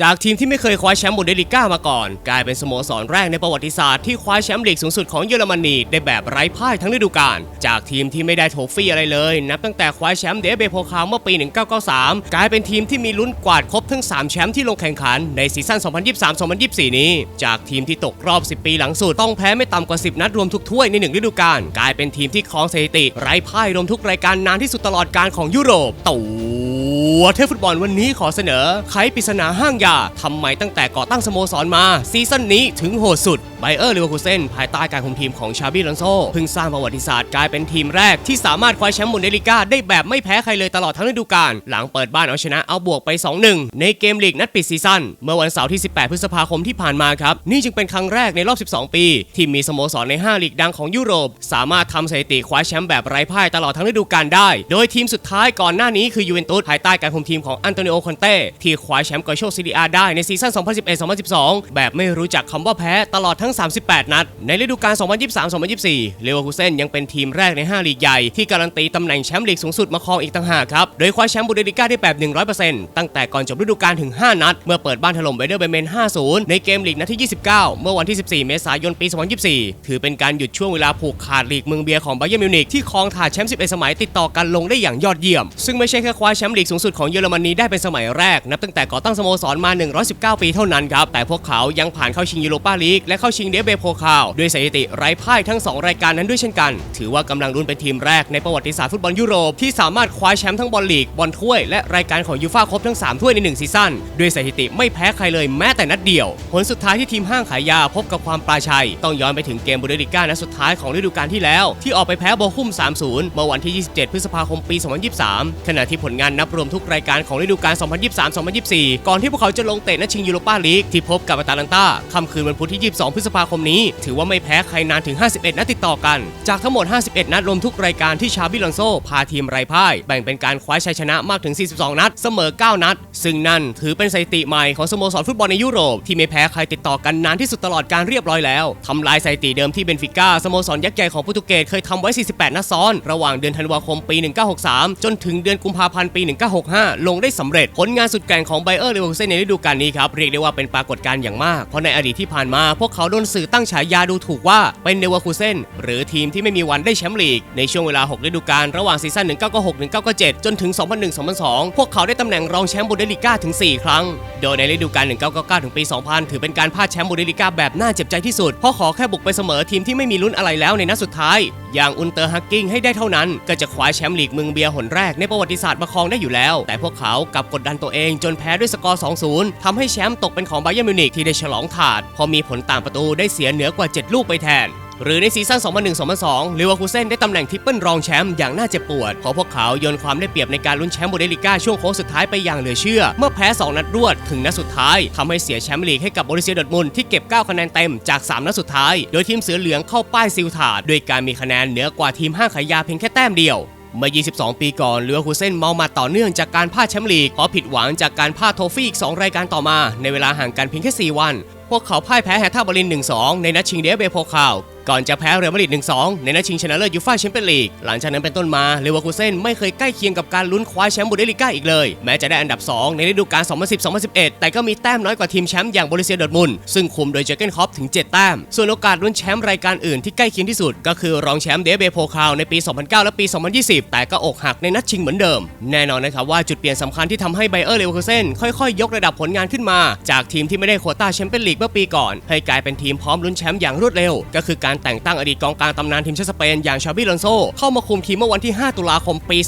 จากทีมที่ไม่เคยคว้าแชมป์บุนเดลิก้ามาก่อน กลายเป็นสโมสรแรกในประวัติศาสตร์ที่คว้าแชมป์ลีกสูงสุดของเยอรมนีได้แบบไร้พ่ายทั้งฤดูกาลจากทีมที่ไม่ได้โทฟี่อะไรเลย นับตั้งแต่คว้าแชมป์เดเบโพคาเมื่อปี 1993 กลายเป็นทีมที่มีลุ้นกวาดครบทั้ง 3 แชมป์ที่ลงแข่งขันในซีซั่น 2023-2024 นี้ จากทีมที่ตกรอบ 10 ปีหลังสุดต้องแพ้ไม่ต่ำกว่า 10 นัดรวมทุกถ้วยในหนึ่งฤดูกาลกลายเป็นทีมที่ครองสถิติไร้พ่ายรวมทุกรายการนานที่สุดตลอดการของยุโรปตู่ วเทพฟุตบอลวันนี้ขอเสนอไขปริศนาห้างยาทำไมตั้งแต่ก่อตั้งสโมสรมา ซีซั่นนี้ถึงโหดสุดไบเออร์ลิเวอร์คูเซนภายใต้การคุมทีมของชาบิลอนโซเพิ่งสร้างประวัติศาสตร์กลายเป็นทีมแรกที่สามารถคว้าแชมป์บุนเดลิก้าได้แบบไม่แพ้ใครเลยตลอดทั้งฤดูกาลหลังเปิดบ้านเอาชนะเอาบวกไป 2-1 ในเกมลีกนัดปิดซีซั่นเมื่อวันเสาร์ที่ 18 พฤษภาคมที่ผ่านมาครับนี่จึงเป็นครั้งแรกในรอบ 12 ปี ที่มีสโมสรใน 5 ลีกดังของยุโรป สามารถทำสถิติคว้าแชมป์แบบไร้พ่ายตลอดทั้งฤดูกาลได้ โดยทีมสุดท้ายก่อนหน้านี้คือยูเวนตุสภายใต้การคุมทีมของอันโตนิโอคอนเต้ที่คว้าแชมป์กอโชซีดีอาได้ในซีซั่น 2011-2012 แบบไม่รู้จักคำว่าแพ้ตลอดทั้ง 38 นัด ในฤดูกาล 2023-2024 เลวอร์คูเซนยังเป็นทีมแรกใน 5 ลีกใหญ่ที่การันตีตำแหน่งแชมป์ลีกสูงสุดมาครองอีกต่างหากครับ โดยคว้าแชมป์บูเดสลิก้าได้แบบ 100%ตั้งแต่ก่อนจบฤดูกาลถึง 5 นัด เมื่อเปิดบ้านถล่มเวเดอร์เบเมน 5-0 ในเกมลีกนัดที่ 29 เมื่อวันที่ 14 เมษายน ปี 2024 ถือเป็นการหยุดช่วงเวลาผูกขาดลีกเมืองเบียร์ของไบเยอร์มิวนิกที่ครองถาดแชมป์11สมัยติดต่อกันลงได้อย่างยอดเยี่ยม ซึ่งไม่ใช่แค่คว้าแชมป์ลีกสูงสุดของเยอรมนีได้เป็นสมัยแรก นับตั้งแต่ก่อตั้งสโมสรมา 119 ปีเท่านั้นครับ แต่พวกเขายังผ่านเข้าชิงยูโรปาลีกและเข้าชิงเดฟเบโพคาลด้วยสถิติไร้พ่ายทั้ง 2 รายการนั้นด้วยเช่นกัน ถือว่ากำลังลุ้นเป็นทีมแรกในประวัติศาสตร์ฟุตบอลยุโรปที่สามารถคว้าแชมป์ทั้งบอลลีกบอลถ้วยและรายการของยูฟ่าครบทั้ง3ถ้วยใน1ซีซั่นด้วยสถิติไม่แพ้ใครเลยแม้แต่นัดเดียว ผลสุดท้ายที่ทีมห้างขายยาพบกับความปราชัย ต้องย้อนไปถึงเกมบุเดลิก้านัดสุดท้ายของฤดูกาลที่แล้ว ที่ออกไปแพ้โบคุม 3-0 เมื่อวันที่ 27 พฤษภาคม ปี 2023 ขณะที่ผลงานนับรวมทุกรายการของฤดูกาล 2023-2024 ก่อนที่พวกเขาจะลงเตะนัดชิงยูโรปาลีกที่พบกับอาตาลันตาค่ำคืนวันพุธที่ 22 พฤษภาคมนี้ ถือว่าไม่แพ้ใครนานถึง 51 นัดติดต่อกัน จากทั้งหมด 51 นัดรวมทุกรายการที่ชาบิลอนโซพาทีมไร้พ่าย แบ่งเป็นการคว้าชัยชนะมากถึง 42 นัด เสมอ 9 นัด ซึ่งนั่นถือเป็นสถิติใหม่ของสโมสรฟุตบอลในยุโรปที่ไม่แพ้ใครติดต่อกันนานที่สุดตลอดการเรียบร้อยแล้วทำลายสถิติเดิมที่เบนฟิก้าสโมสรยักษ์ใหญ่ของโปรตุเกสเคยทำไว้ 48 นัดซ้อน ระหว่างเดือนธันวาคมปี 1963 จนถึงเดือนกุมภาพันธ์ปี 1965ลงได้สำเร็จ ผลงานสุดแกร่งของไบเออร์เลเวอร์เซนในฤดูกาลนี้ครับ เรียกได้ว่าเป็นปรากฏการณ์อย่างมาก เพราะในอดีตที่ผ่านมา พวกเขาโดนสื่อตั้งฉายาดูถูกว่าเป็นเนเวอร์คูเซนหรือทีมที่ไม่มีวันได้แชมป์ลีก ในช่วงเวลา 6 ฤดูกาลระหว่างซีซั่น 1996-1997 จนถึง 2001-2002 พวกเขาได้ตำแหน่งรองแชมป์บูเดสลิก้าถึง 4 ครั้ง โดยในฤดูกาล 1999 ถึงปี 2000 ถือเป็นการพลาดแชมป์บูเดสลิก้าแบบน่าเจ็บใจที่สุด เพราะขอแค่บุกไปเสมอทีมที่ไม่มีลุ้นอะไรแล้วในนัดสุดท้าย อย่างอุนเตอร์ฮักกิ้งให้ได้เท่านั้น ก็จะคว้าแชมป์ลีกเมืองเบียร์หนแรกในประวัติศาสตร์มาครองได้อยู่แล้วแต่พวกเขากลับกดดันตัวเองจนแพ้ด้วยสกอร์ 2-0 ทำให้แชมป์ตกเป็นของไบเยอร์มิวนิกที่ได้ฉลองถาด พอมีผลต่างประตูได้เสียเหนือกว่า 7 ลูกไปแทนหรือในซีซั่น 2001-2002 ลิเวอร์คูเซนได้ตำแหน่งทิปเปิลรองแชมป์อย่างน่าเจ็บปวด เพราะพวกเขาโยนความได้เปรียบในการลุ้นแชมป์บูเดลิก้าช่วงโค้งสุดท้ายไปอย่างเหลือเชื่อ เมื่อแพ้ 2 นัดรวดถึงนัดสุดท้ายทำให้เสียแชมป์ลีกให้กับบริเซียดอร์ทมุนที่เก็บ 9 คะแนนเต็มจาก 3 นัดสุดท้าย โดยทีมเสือเหลืองเข้าป้ายซิลถาดด้วยการมีคะแนนเหนือกว่าทีมห้างขายยาเพียงแค่แต้มเดียว เมื่อ 22 ปีก่อนเลือคูเซนเมามาต่อเนื่องจากการพลาดแชมป์ลีกเพราะผิดหวังจากการพลาดโทฟี่อีก 2 รายการต่อมา ในเวลาห่างกันเพียงแค่ 4 วัน พวกเขาพ่ายแพ้แฮตท่าบอลิน 1-2 ในนัดชิงเดฟเบโพคาว ก่อนจะแพ้เรอัลมาดริด 1-2 ในนัดชิงชนะเลิศยูฟ่าแชมเปี้ยนลีก หลังจากนั้นเป็นต้นมาเลเวอร์คูเซนไม่เคยใกล้เคียงกับการลุ้นคว้าแชมป์บูเดสลิก้าอีกเลย แม้จะได้อันดับ 2 ในฤดูกาล 2010-2011 แต่ก็มีแต้มน้อยกว่าทีมแชมป์อย่างบริเซียดอทมุนซึ่งคุมโดยเจอเกนคอปถึง 7 แต้ม ส่วนโอกาสลุ้นแชมป์รายการอื่นที่ใกล้เคียงที่สุด ก็คือรองแชมป์เดฟเบโพคาลในปี 2009 และปี 2020 แต่ก็อกหักในนัดชิงเหมือนเดิม แน่นอนนะครับว่าจุดเปลี่ยนสำคัญที่ทำให้ไบเออร์เลเวอร์คูเซนค่อยๆ ยกระดับผลงานขึ้นมา จากทีมที่ไม่ได้โควต้าแชมเปี้ยนลีกเมื่อปีก่อน ให้กลายเป็นทีมพร้อมลุ้นแชมป์อย่างรวดเร็ว ก็คือการแต่งตั้งอดีตกองกลางตำนานทีมชาติสเปนอย่างชาบิลอนโซเข้ามาคุมทีมเมื่อวันที่ 5 ตุลาคมปี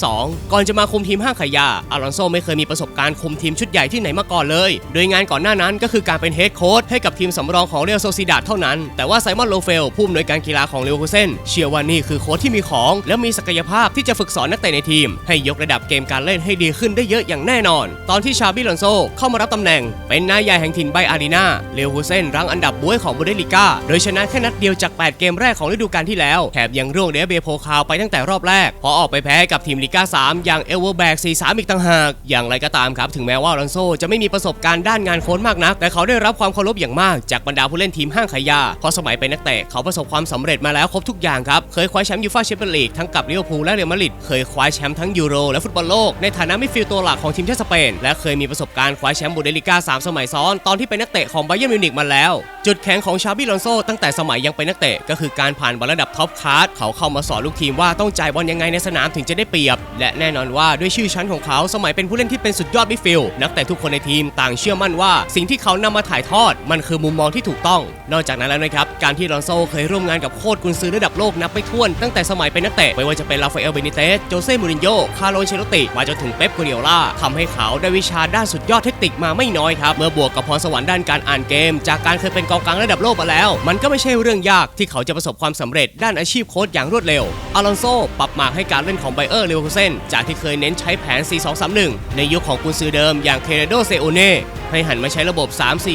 2022 ก่อนจะมาคุมทีมห้างขายยาอลอนโซไม่เคยมีประสบการณ์คุมทีมชุดใหญ่ที่ไหนมาก่อนเลย โดยงานก่อนหน้านั้นก็คือการเป็นเฮดโค้ชให้กับทีมสำรองของเรอัลโซซิดาเท่านั้น แต่ว่าไซมอนโลเฟลผู้อำนวยการกีฬาของเลวอร์คูเซนเชื่อว่านี่คือโค้ชที่มีของ และมีศักยภาพที่จะฝึกสอนนักเตะในทีม ให้ยกระดับเกมการเล่นให้ดีขึ้นได้เยอะอย่างแน่นอน ตอนที่ชาบิลอนโซเข้ามารับตำแหน่ง เป็นนายใหญ่แห่งถิ่นไบอารีนาเลวฮูเซนรั้งอันดับบ้วยของบูเดลิก้าโดยชนะแค่นัดเดียวจาก 8 เกมแรกของฤดูกาลที่แล้ว แถมยังร่วงเดเบโพคาวไปตั้งแต่รอบแรกพอออกไปแพ้กับทีมลิก้า3 อย่างเอเวอร์แบก4-3 อีกต่างหาก อย่างไรก็ตามครับ ถึงแม้ว่าลอนโซจะไม่มีประสบการณ์ด้านงานโค้ชมากนัก แต่เขาได้รับความเคารพอย่างมากจากบรรดาผู้เล่นทีมห้างขายยาเพราะสมัยเป็นนักเตะเขาประสบความสำเร็จมาแล้วครบทุกอย่างครับเคยคว้าแชมป์ยูฟ่าแชมเปี้ยนลีกทั้งกับลิเวอร์พูลและเรอัลมาดริดเคยคว้าแชมป์ทั้งยูโรและฟุตบอลโลกในฐานะมิดฟิลด์ตัวหลักของทีมชาติสเปนและเคยมีประสบการณ์คว้าแชมป์บูเดลิก้า3สมัยซ้อนตอนที่เป็นนักเตะของไบเยร์มิวนิกมาแล้ว จุดแข็งของชาบิลอนโซตั้งแต่สมัยยังเป็นนักเตะก็คือการผ่านบอลระดับท็อปคลาสเขาเข้ามาสอนลูกทีมว่าต้องจ่ายบอลยังไงในสนามถึงจะได้เปรียบ และแน่นอนว่าด้วยชื่อชั้นของเขาสมัยเป็นผู้เล่นที่เป็นสุดยอดมิดฟิลด์นักเตะทุกคนในทีมต่างเชื่อมั่นว่า สิ่งที่เขานำมาถ่ายทอด มันคือมุมมองที่ถูกต้อง นอกจากนั้นแล้วนะครับการที่ลอนโซเคยร่วมงานกับโค้ชกุนซือระดับโลกนับไม่ถ้วนตั้งแต่สมัยเป็นนักเตะไม่ว่าจะเป็นราฟาเอลเบนิเตสโจเซ่มูรินโญ่คาร์โลเชโลติมาจนถึงเป๊ปกัวเดียล่าทำให้เขาได้วิชาด้านสุดยอดเทคนิคมาไม่น้อยครับเมื่อบวกกับพรสวรรค์ด้านการอ่านเกม จากการเคยเป็นกองกลางระดับโลกมาแล้ว มันก็ไม่ใช่เรื่องยากที่เขาจะประสบความสำเร็จด้านอาชีพโค้ชอย่างรวดเร็วอลอนโซปรับหมากให้การเล่นของไบเออร์เลวคูเซนจากที่เคยเน้นใช้แผน 4-2-3-1 ในยุคของกุนซือเดิมอย่างเคเรโดเซโอเน่ให้หันมาใช้ระบบ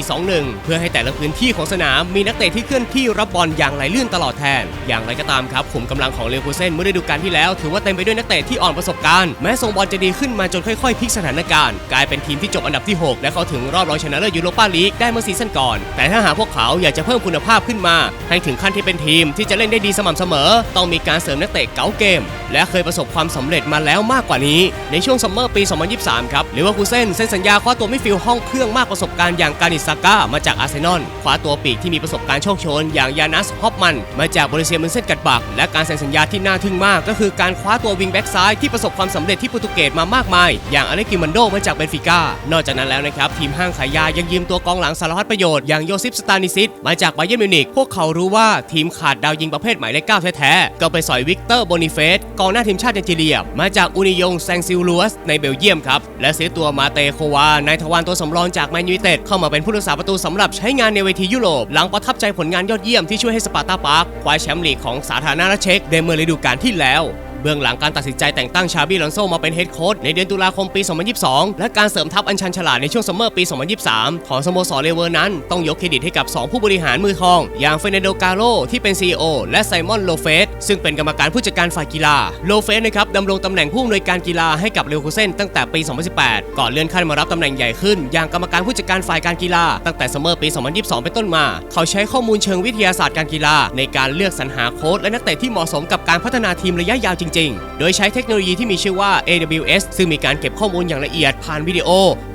3-4-2-1 เพื่อให้แต่ละพื้นที่ของสนามมีนักเตะที่เคลื่อนที่รับบอลอย่างไหลลื่นตลอดแทน อย่างไรก็ตามครับขุมกำลังของเลวคูเซนเมื่อฤดูกาลที่แล้วถือว่าเต็มไปด้วยนักเตะที่อ่อนประสบการณ์แม้ทรงบอลจะดีขึ้นมาจนค่อยๆพลิกสถานการณ์กลายเป็นทีมที่จบอันดับที่ 6 และเข้าถึงรอบรองชนะเลิศยูโรปาลีกได้เมื่อซีซั่นก่อน แต่ถ้าหากพวกเขาอยากจะเพิ่มคุณภาพขึ้นมาให้ถึงขั้นที่เป็นทีมที่จะเล่นได้ดีสม่ำเสมอ ต้องมีการเสริมนักเตะเก๋าเกม และเคยประสบความสำเร็จมาแล้วมากกว่านี้ ในช่วงซัมเมอร์ปี 2023 ครับลิเวอร์พูลเซนเซ็นสัญญาคว้าตัวมิฟิลห้องเครื่องมากประสบการณ์อย่างการิซาก้ามาจากอาร์เซนอลคว้าตัวปีกที่มีประสบการณ์โชคโชน อย่างยานัสฮอปมัน มาจากบริเซียมุนเซนกัดบักและการเซ็นสัญญาที่น่าทึ่งมาก ก็คือการคว้าตัววิงแบ็กซ้ายที่ประสบความสำเร็จที่โปรตุเกสมามากมาย อย่างอเล็กกิมันโดมาจากเบนฟิก้านอกจากนั้นแล้วนะครับทีมห้างขายยายังยืมตัวกองหลังสารพัดประโยชน์อย่างโยซิฟสตานิซิตมาจากไบเยร์นมิวนิกพวกเขารู้ว่าทีมขาดดาวยิงประเภทหมายเลขเก้าแท้ๆ ก็ไปสอยวิกเตอร์โบนิเฟสกองหน้าทีมชาติเนจีเรีย มาจากอุนิยงแซงซิลลัวสในเบลเยียมครับ และเสียตัวมาเตโควานายทวารตัวสำรองจากแมนยูเต็ดเข้ามาเป็นผู้รักษาประตูสำหรับใช้งานในเวทียุโรป หลังประทับใจผลงานยอดเยี่ยมที่ช่วยให้สปาร์ตาปาร์คคว้าแชมป์ลีกของสาธารณรัฐเช็กในเมอร์ฤดูกาลที่แล้ว เบื้องหลังการตัดสินใจแต่งตั้งชาบี้ลอนโซมาเป็นเฮดโค้ชในเดือนตุลาคมปี 2022 และการเสริมทัพอันชันฉลาดในช่วงซัมเมอร์ปี 2023 ของสโมสรเลเวอร์นั้นต้องยกเครดิตให้กับ 2 ผู้บริหารมือทอง อย่างเฟรนโดกาโลที่เป็น CEO และไซมอนโลเฟสซึ่งเป็นกรรมการผู้จัดการฝ่ายกีฬาโลเฟสนะครับดำรงตำแหน่งผู้อำนวยการกีฬาให้กับเลวคูเซนตั้งแต่ปี 2018 ก่อนเลื่อนขั้นมารับตำแหน่งใหญ่ขึ้น อย่างกรรมการผู้จัดการฝ่ายการกีฬาตั้งแต่ซัมเมอร์ปี 2022 เป็นต้นมา เขาใช้ข้อมูลเชิงวิทยาศาสตร์การกีฬาในการเลือกสรรหาโค้ชและนักเตะที่เหมาะสมกับการพัฒนาทีมระยะยาวจริงๆ โดยใช้เทคโนโลยีที่มีชื่อว่า AWS ซึ่งมีการเก็บข้อมูลอย่างละเอียดผ่านวิดีโอ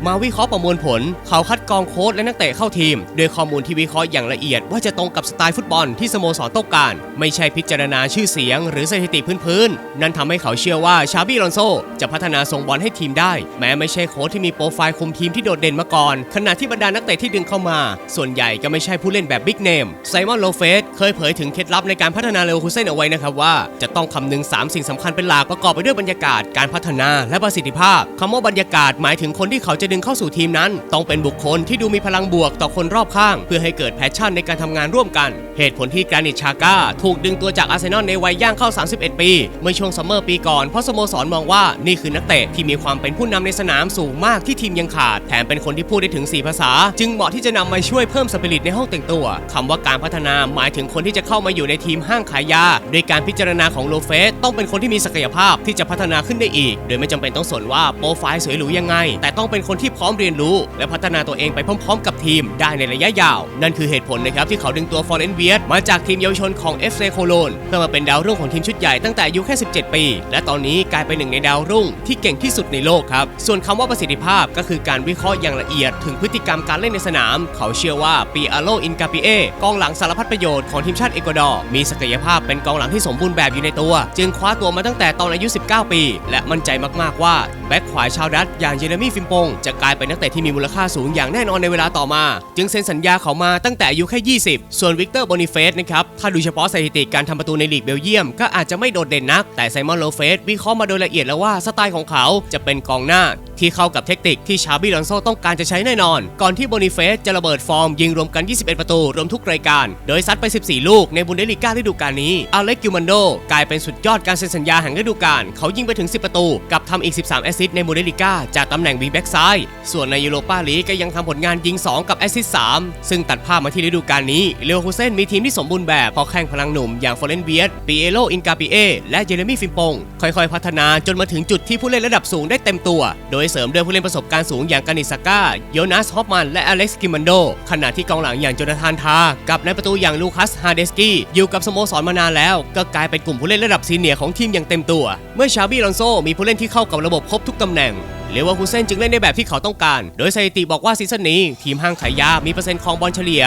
มาวิเคราะห์ประมวลผล เขาคัดกรองโค้ชและนักเตะเข้าทีม โดยข้อมูลที่วิเคราะห์อย่างละเอียด ว่าจะตรงกับสไตล์ฟุตบอลที่สโมสรต้องการ ไม่ใช่พิจารณาชื่อเสียง หรือสถิติพื้นๆนั่นทำให้เขาเชื่อว่าชาบีลอนโซจะพัฒนาทรงบอลให้ทีมได้ แม้ไม่ใช่โค้ชที่มีโปรไฟล์คุมทีมที่โดดเด่นมาก่อน ขณะที่บรรดานักเตะที่ดึงเข้ามา ส่วนใหญ่ก็ไม่ใช่ผู้เล่นแบบบิ๊กเนมไซมอนโลเฟสเคยเผยถึงเคล็ดลับในการพัฒนาเลวคูเซนเอาไว้นะครับว่าจะต้องคำนึงสามสิ่งสำคัญเป็นหลักประกอบไปด้วยบรรยากาศการพัฒนาและประสิทธิภาพคำว่าบรรยากาศหมายถึงคนที่เขาจะดึงเข้าสู่ทีมนั้น ต้องเป็นบุคคลที่ดูมีพลังบวกต่อคนรอบข้าง เพื่อให้เกิดแพชชั่นในการทำงานร่วมกัน เหตุผลที่กรานิตชาก้าถูกดึงตัวจากอาร์เซนอลในวัยย่างเข้า 31 ปี เมื่อช่วงซัมเมอร์ปีก่อนเพราะสโมสรมองว่านี่คือนักเตะที่มีความเป็นผู้นำในสนามสูงมากที่ทีมยังขาด แถมเป็นคนที่พูดได้ถึง 4 ภาษา จึงเหมาะที่จะนำมาช่วยเพิ่มสปิริตในห้องแต่งตัวคำว่าการพัฒนาหมายถึงคนที่จะเข้ามาอยู่ในทีมห้างขายยาโดยการพิจารณาของโลเฟสต้องเป็นคนที่มีศักยภาพที่จะพัฒนาขึ้นได้อีก โดยไม่จำเป็นต้องสนว่าโปรไฟล์สวยหรูยังไง แต่ต้องเป็นคนที่พร้อมเรียนรู้ และพัฒนาตัวเองไปพร้อม ๆ กับทีมได้ในระยะยาว นั่นคือเหตุผลนะครับที่เขาดึงตัวฟอร์เรนเวียมาจากทีมเยาวชนของ FC โคโลนเพื่อมาเป็นดาวรุ่งของทีมชุดใหญ่ตั้งแต่อายุแค่ 17 ปี และตอนนี้กลายเป็นหนึ่งในดาวรุ่งที่เก่งที่สุดในโลกครับส่วนคำว่าประสิทธิภาพก็คือการวิเคราะห์อย่างละเอียด ถึงพฤติกรรมการเล่นในสนาม เขาเชื่อว่าปีอาโลอินกาปิเอกองหลังสารพัดประโยชน์ของทีมชาติเอกวาดอร์มีศักยภาพเป็นกองหลังที่สมบูรณ์แบบอยู่ในตัว จึงคว้าตัวมาตั้งแต่ตอนอายุ 19 ปี และมั่นใจมาก ๆ ว่า แบ็คขวาชาวดัตช์อย่างเยเรมี่ฟิมปง จะกลายเป็นนักเตะที่มีมูลค่าสูงอย่างแน่นอนในเวลาต่อมา จึงเซ็นสัญญาเขามาตั้งแต่อายุแค่ 20 ส่วนวิกเตอร์โบนิเฟสนะครับถ้าดูเฉพาะสถิติการทำประตูในลีกเบลเยียม ก็อาจจะไม่โดดเด่นนักแต่ไซมอนโลเฟสวิเคราะห์มาโดยละเอียดแล้วว่าสไตล์ของเขาจะเป็นกองหน้าที่เข้ากับเทคนิคที่ชาบิลอนโซต้องการจะใช้แน่นอน ก่อนที่โบนิเฟสจะระเบิดฟอร์มยิงรวมกัน 21 ประตู รวมทุกรายการ โดยซัดไป 14 ลูกในบุนเดสลิก้าฤดูกาลนี้อเล็กกิวมันโดกลายเป็นสุดยอดการเซ็นสัญญาแห่งฤดูกาลเขายิงไปถึง 10 ประตู กับทำอีก 13 แอสซิสต์ในบุนเดสลิก้าจากตำแหน่งวีแบ็กซ้ายส่วนในยูโรปาลีกก็ยังทำผลงานยิง 2 กับแอสซิสต์3ซึ่งตัดภาพมาที่ฤดูกาลนี้เลโอคูเซนมีทีมที่สมบูรณ์แบบพราะแข่งพลังหนุ่มอย่างฟอเรนเวียตปีเอโลอินกาปิเอและเจเรมี่ฟิมปงค่อยๆ พัฒนาจนมาถึงจุดที่ผู้เล่นระดับสูงได้เต็มตัว โดยเสริมด้วยผู้เล่นประสบการณ์สูงอย่างกานิสก้าโยนัสฮอปมันและอเล็กซ์กิมันโดขณะที่กองหลังอย่างโจนาธานทา กับในประตูอย่างลูคัสฮาเดสกี้อยู่กับสโมสรมานานแล้ว ก็กลายเป็นกลุ่มผู้เล่นระดับซีเนียร์ของทีมอย่างเต็มตัว เมื่อชาบีลอนโซมีผู้เล่นที่เข้ากับระบบครบทุกตำแหน่งเลวอร์คูเซนจึงเล่นในแบบที่เขาต้องการ โดยสถิติบอกว่าซีซั่นนี้ ทีมห้างขายยา มีเปอร์เซ็นต์ครองบอลเฉลี่ย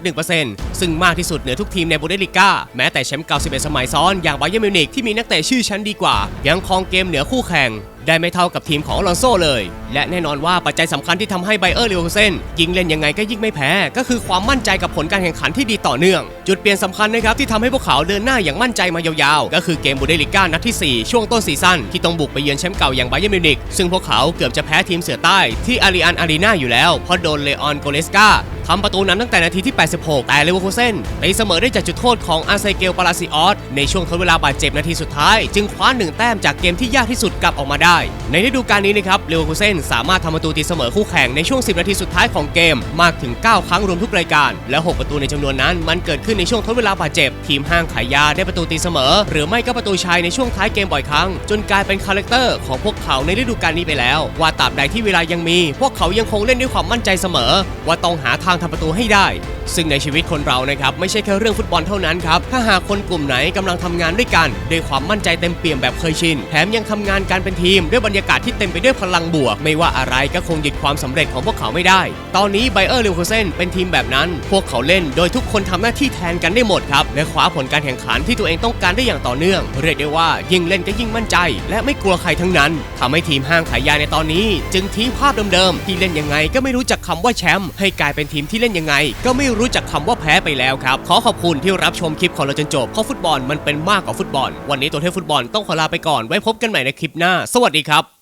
62.1%ซึ่งมากที่สุดเหนือทุกทีมในบุนเดลิก้า แม้แต่แชมป์เก่า11สมัยซ้อน อย่างไบเยร์นมิวนิกที่มีนักเตะชื่อชั้นดีกว่า ยังครองเกมเหนือคู่แข่ง ได้ไม่เท่ากับทีมของอลอนโซเลย และแน่นอนว่าปัจจัยสำคัญที่ทำให้ไบเออร์เลเวอเซนยิงเล่นยังไงก็ยิ่งไม่แพ้ ก็คือความมั่นใจกับผลการแข่งขันที่ดีต่อเนื่อง จุดเปลี่ยนสำคัญนะครับที่ทำให้พวกเขาเดินหน้าอย่างมั่นใจมายาวๆ ก็คือเกมบูเดลิก้านัดที่ 4 ช่วงต้นซีซั่นที่ต้องบุกไปเยือนแชมป์เก่าอย่างไบเยร์มิวนิกซึ่งพวกเขาเกือบจะแพ้ทีมเสือใต้ที่อารีอันอารีนาอยู่แล้วเพราะโดนเลออนโกเลสกา ทำประตูนั้นตั้งแต่นาทีที่ 86 แต่เลเวอร์คูเซนตีเสมอได้จากจุดโทษของอาร์ไซเกลปาลาซิออสในช่วงทดเวลาบาดเจ็บนาทีสุดท้าย จึงคว้าหนึ่งแต้มจากเกมที่ยากที่สุดกลับออกมาได้ ในฤดูกาลนี้นะครับเลเวอร์คูเซนสามารถทำประตูตีเสมอคู่แข่งในช่วง 10 นาทีสุดท้ายของเกมมากถึง 9 ครั้งรวมทุกรายการ และ 6 ประตูในจำนวนนั้น มันเกิดขึ้นในช่วงทดเวลาบาดเจ็บ ทีมห้างขายยาได้ประตูตีเสมอ หรือไม่ก็ประตูชัยในช่วงท้ายเกมบ่อยครั้ง จนกลายเป็นคาแรคเตอร์ของพวกเขาในฤดูกาลนี้ไปแล้ว ว่าตราบใดที่เวลายังมี พวกเขายังคงเล่นด้วยความมั่นใจเสมอ ว่าต้องหาทางทำประตูให้ได้ ซึ่งในชีวิตคนเรานะครับไม่ใช่แค่เรื่องฟุตบอลเท่านั้นครับ ถ้าหากคนกลุ่มไหนกำลังทำงานด้วยกัน ด้วยความมั่นใจเต็มเปี่ยมแบบเคยชิน แถมยังทำงานการเป็นทีม ด้วยบรรยากาศที่เต็มไปด้วยพลังบวก ไม่ว่าอะไรก็คงหยุดความสำเร็จของพวกเขาไม่ได้ ตอนนี้ไบเออร์ลิวโคเซนเป็นทีมแบบนั้น พวกเขาเล่นโดยทุกคนทำหน้าที่แทนกันได้หมดครับและคว้าผลการแข่งขันที่ตัวเองต้องการได้อย่างต่อเนื่อง เรียกได้ว่ายิ่งเล่นก็ยิ่งมั่นใจ และไม่กลัวใครทั้งนั้นทำให้ทีมห้างขายยาในตอนนี้ จึงทิ้งภาพเดิมๆที่เล่นยังไงก็ไม่รู้จักคำว่าแชมป์ให้กลายเป็นทีมที่เล่นยังไง ก็ไม่รู้จักคำว่าแพ้ไปแล้วครับ ขอขอบคุณที่รับชมคลิปของเราจนจบเพราะฟุตบอลมันเป็นมากกว่าฟุตบอล วันนี้ตัวเทพฟุตบอลต้องขอลาไปก่อนไว้พบกันใหม่ในคลิปหน้า สวัสดีครับ